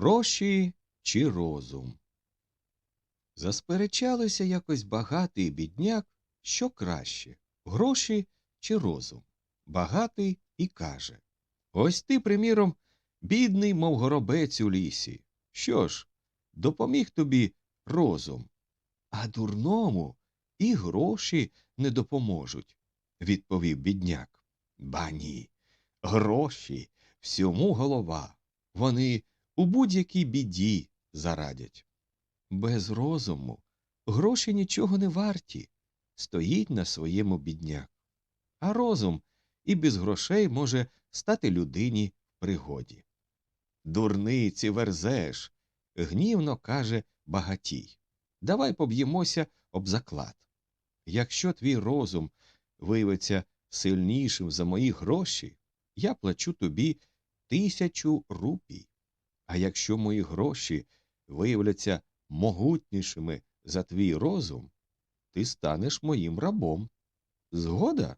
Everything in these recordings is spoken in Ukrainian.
Гроші чи розум? Засперечалися якось багатий бідняк, що краще гроші чи розум. Багатий і каже Ось ти, приміром, бідний, мов горобець у лісі. Що ж, допоміг тобі розум, а дурному і гроші не допоможуть, відповів бідняк. Ба ні, гроші всьому голова. Вони у будь-якій біді зарадять. Без розуму гроші нічого не варті, стоїть на своєму бідняк. А розум і без грошей може стати людині в пригоді. Дурниці верзеш, гнівно каже багатій. Давай поб'ємося об заклад. Якщо твій розум виявиться сильнішим за мої гроші, я плачу тобі тисячу рупій. А якщо мої гроші виявляться могутнішими за твій розум, ти станеш моїм рабом. Згода?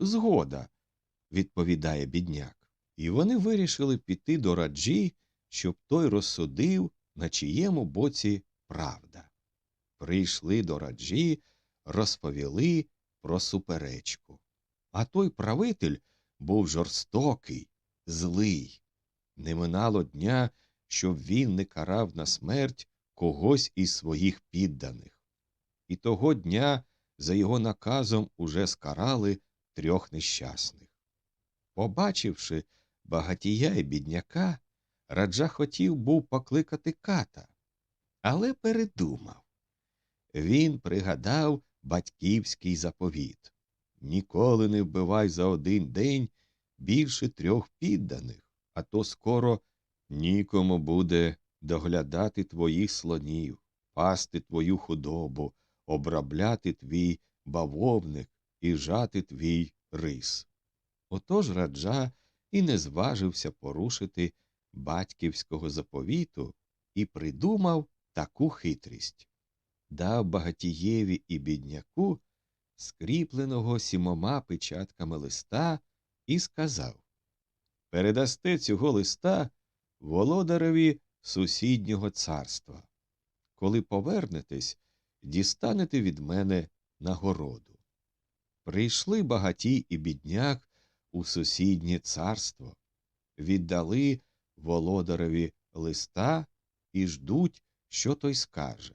Згода, відповідає бідняк. І вони вирішили піти до раджі, щоб той розсудив, на чиєму боці правда. Прийшли до раджі, розповіли про суперечку. А той правитель був жорстокий, злий. Не минало дня, щоб він не карав на смерть когось із своїх підданих. І того дня за його наказом уже скарали трьох нещасних. Побачивши багатія і бідняка, раджа хотів був покликати ката, але передумав. Він пригадав батьківський заповіт ніколи не вбивай за один день більше трьох підданих, а то скоро нікому буде доглядати твоїх слонів, пасти твою худобу, обробляти твій бавовник і жати твій рис. Отож раджа і не зважився порушити батьківського заповіту і придумав таку хитрість дав багатієві і бідняку скріпленого сімома печатками листа і сказав Передасте цього листа володареві сусіднього царства. Коли повернетесь, дістанете від мене нагороду. Прийшли багаті і бідняк у сусіднє царство, віддали володареві листа і ждуть, що той скаже.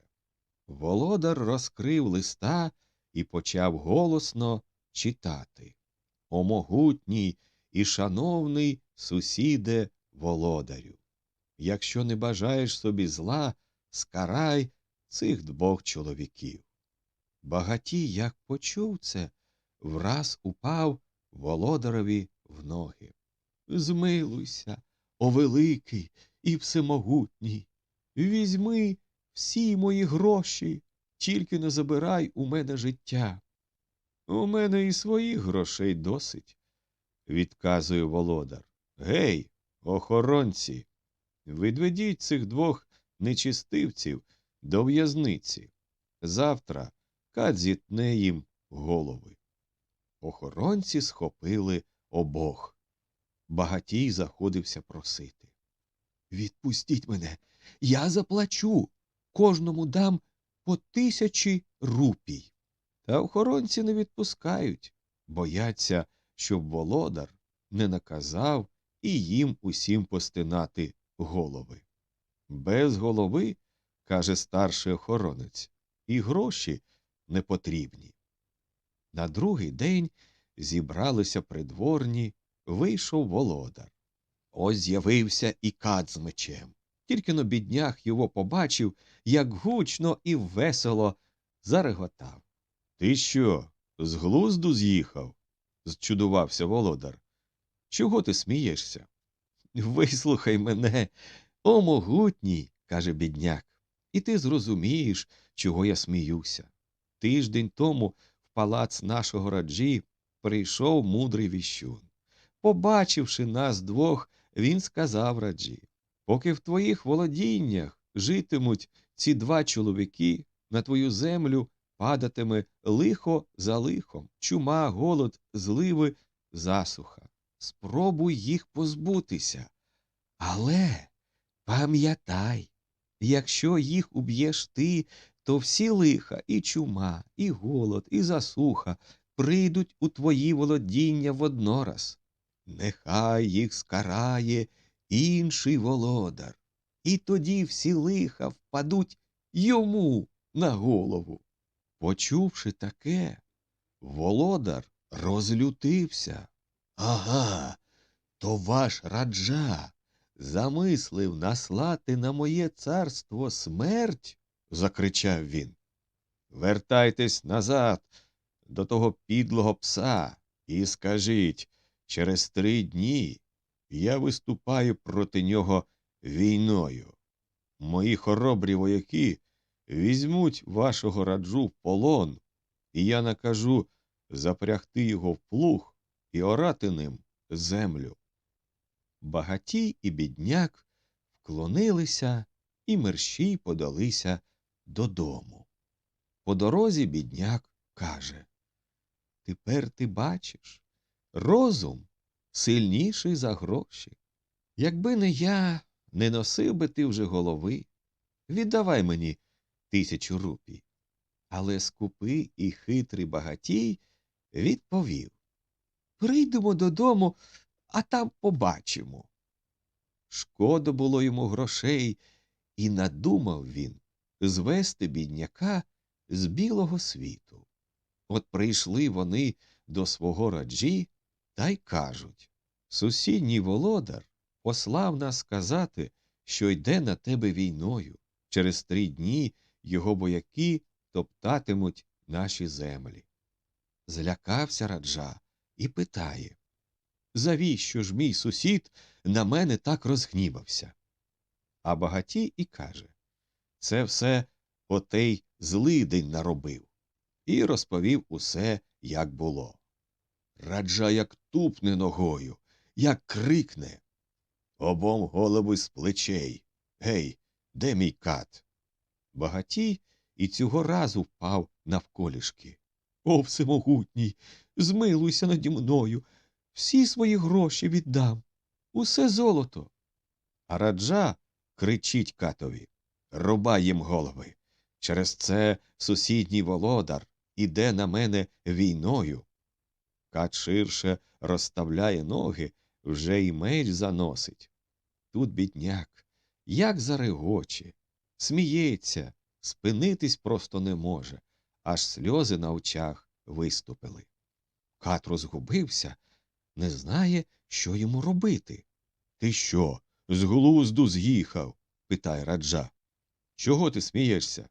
Володар розкрив листа і почав голосно читати О могутній і шановний сусіде володарю. Якщо не бажаєш собі зла, скарай цих двох чоловіків. Багатій, як почув це, враз упав володареві в ноги. Змилуйся, о великий і всемогутній, візьми всі мої гроші, тільки не забирай у мене життя. У мене і своїх грошей досить, відказує володар. Гей, охоронці, відведіть цих двох нечистивців до в'язниці. Завтра кат зітне їм голови. Охоронці схопили обох. Багатій заходився просити. Відпустіть мене, я заплачу. Кожному дам по тисячі рупій. Та охоронці не відпускають, бояться, щоб володар не наказав і їм усім постинати голови. Без голови, каже старший охоронець, і гроші не потрібні. На другий день зібралися придворні, вийшов володар. Ось з'явився і кат з мечем. Тільки но біднях його побачив, як гучно і весело зареготав. Ти що, з глузду з'їхав? Зчудувався володар. Чого ти смієшся? Вислухай мене, о могутній, каже бідняк, і ти зрозумієш, чого я сміюся. Тиждень тому в палац нашого раджі прийшов мудрий віщун. Побачивши нас двох, він сказав раджі Поки в твоїх володіннях житимуть ці два чоловіки, на твою землю падатиме лихо за лихом, чума, голод, зливи, засуха. Спробуй їх позбутися. Але Пам'ятай, якщо їх уб'єш ти, то всі лиха, і чума, і голод, і засуха прийдуть у твої володіння воднораз. Нехай їх скарає інший володар, і тоді всі лиха впадуть йому на голову. Почувши таке, володар розлютився. Ага, то ваш раджа замислив наслати на моє царство смерть, закричав він. Вертайтесь назад до того підлого пса і скажіть, через три дні я виступаю проти нього війною. Мої хоробрі вояки візьмуть вашого раджу в полон, і я накажу запрягти його в плуг і орати ним землю. Багатій і бідняк вклонилися і мерщій подалися додому. По дорозі бідняк каже Тепер ти бачиш, розум сильніший за гроші. Якби не я, не носив би ти вже голови. Віддавай мені тисячу рупій. Але скупий і хитрий багатій відповів Прийдемо додому, а там побачимо. Шкода було йому грошей, і надумав він звести бідняка з білого світу. От прийшли вони до свого раджі та й кажуть Сусідній володар послав нас сказати, що йде на тебе війною. Через три дні його бояки топтатимуть наші землі. Злякався раджа і питає Завіщо ж мій сусід на мене так розгнівався? А багатій і каже Це все отей злидень наробив. І розповів усе, як було. Раджа як тупне ногою, як крикне. Обом голови з плечей. Гей, де мій кат? Багатій і цього разу впав навколішки. О, всемогутній, змилуйся наді мною, всі свої гроші віддам, усе золото. А раджа кричить катові Рубай їм голови. Через це сусідній володар іде на мене війною. Кат ширше розставляє ноги, вже й меч заносить. Тут бідняк, як зарегоче, сміється, спинитись просто не може, аж сльози на очах виступили. Кат розгубився, не знає, що йому робити. Ти що, з глузду з'їхав? питає раджа. Чого ти смієшся?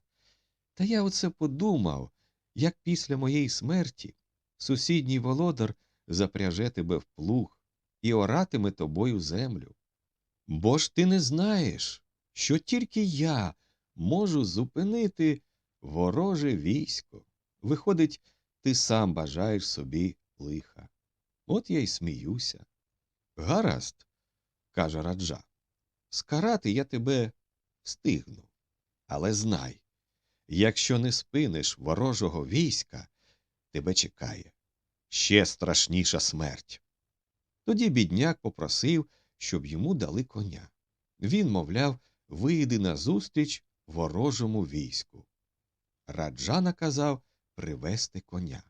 Та я оце подумав, як після моєї смерті сусідній володар запряже тебе в плуг і оратиме тобою землю. Бо ж ти не знаєш, що тільки я можу зупинити вороже військо. Виходить, ти сам бажаєш собі лиха. От я й сміюся. Гаразд, каже раджа, скарати я тебе встигну. Але знай, якщо не спиниш ворожого війська, тебе чекає ще страшніша смерть. Тоді бідняк попросив, щоб йому дали коня. Він, мовляв, вийди назустріч ворожому війську. Раджа наказав привести коня.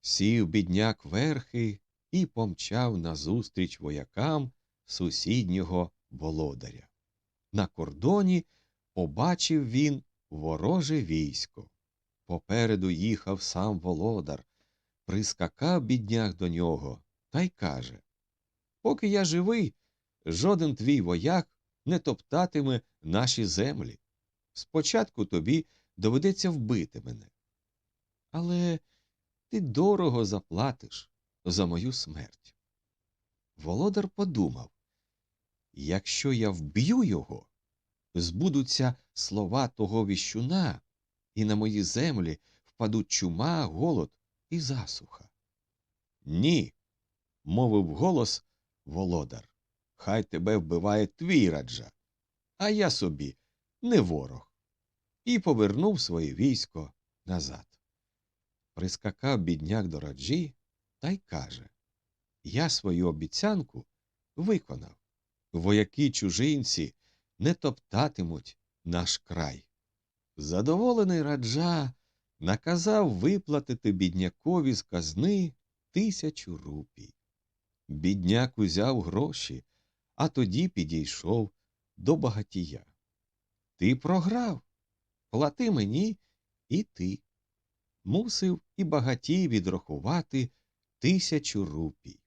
Сів бідняк верхи і помчав назустріч воякам сусіднього володаря. На кордоні побачив він вороже військо. Попереду їхав сам володар, прискакав бідняк до нього та й каже Поки я живий, жоден твій вояк не топтатиме наші землі. Спочатку тобі доведеться вбити мене. Але ти дорого заплатиш за мою смерть. Володар подумав якщо я вб'ю його, збудуться слова того віщуна, і на мої землі впадуть чума, голод і засуха. Ні, мовив голос володар. Хай тебе вбиває твій раджа, а я собі не ворог. І повернув своє військо назад. Прискакав бідняк до раджі та й каже Я свою обіцянку виконав. Вояки чужинці не топтатимуть наш край. Задоволений раджа наказав виплатити біднякові з казни тисячу рупій. Бідняк узяв гроші, а тоді підійшов до багатія. Ти програв, плати мені і ти. Мусив і багатій відрахувати тисячу рупій.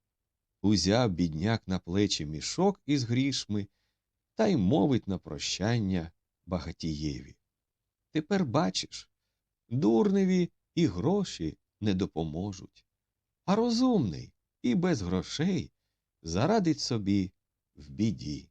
Узяв бідняк на плечі мішок із грішми та й мовить на прощання багатієві. Тепер бачиш, дурневі і гроші не допоможуть, а розумний і без грошей зарадить собі в біді.